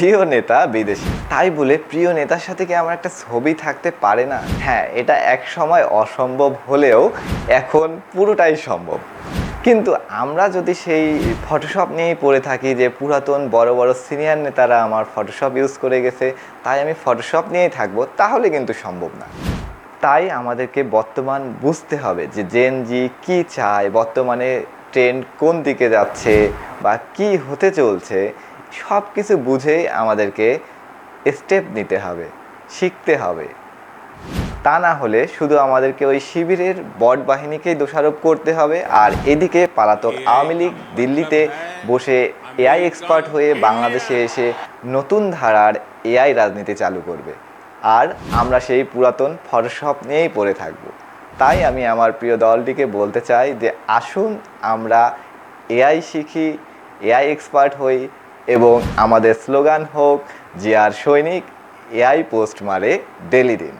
প্রিয় নেতা বিদেশি। তাই বলে প্রিয় নেতার সাথে কি আমার একটা ছবি থাকতে পারে না? হ্যাঁ এটা এক সময় অসম্ভব হলেও এখন পুরোটাই সম্ভব। কিন্তু আমরা যদি সেই ফটোশপ নিয়েই পড়ে থাকি যে পুরাতন বড় বড় সিনিয়র নেতারা আমার ফটোশপ ইউজ করে গেছে, তাই আমি ফটোশপ নিয়েই থাকব, তাহলে কিন্তু সম্ভব না। তাই আমাদেরকে বর্তমান বুঝতে হবে যে জেন জি কী চায়, বর্তমানে ট্রেন্ড কোন দিকে যাচ্ছে বা কি হতে চলছে সব কিছু বুঝেই আমাদেরকে স্টেপ নিতে হবে শিখতে হবে। তা না হলে শুধু আমাদেরকে ওই শিবিরের বট বাহিনীকেই দোষারোপ করতে হবে আর এদিকে পালাতক আওয়ামী লীগ দিল্লিতে বসে এআই এক্সপার্ট হয়ে বাংলাদেশে এসে নতুন ধারার এআই রাজনীতি চালু করবে। আর আমরা সেই পুরাতন ফটোশপ নিয়েই পড়ে থাকব। তাই আমি আমার প্রিয় দলটিকে বলতে চাই যে আসুন আমরা এআই শিখি এআই এক্সপার্ট হই এবং আমাদের স্লোগান হোক যে আর সৈনিক এআই পোস্ট মারে ডেলি দিন।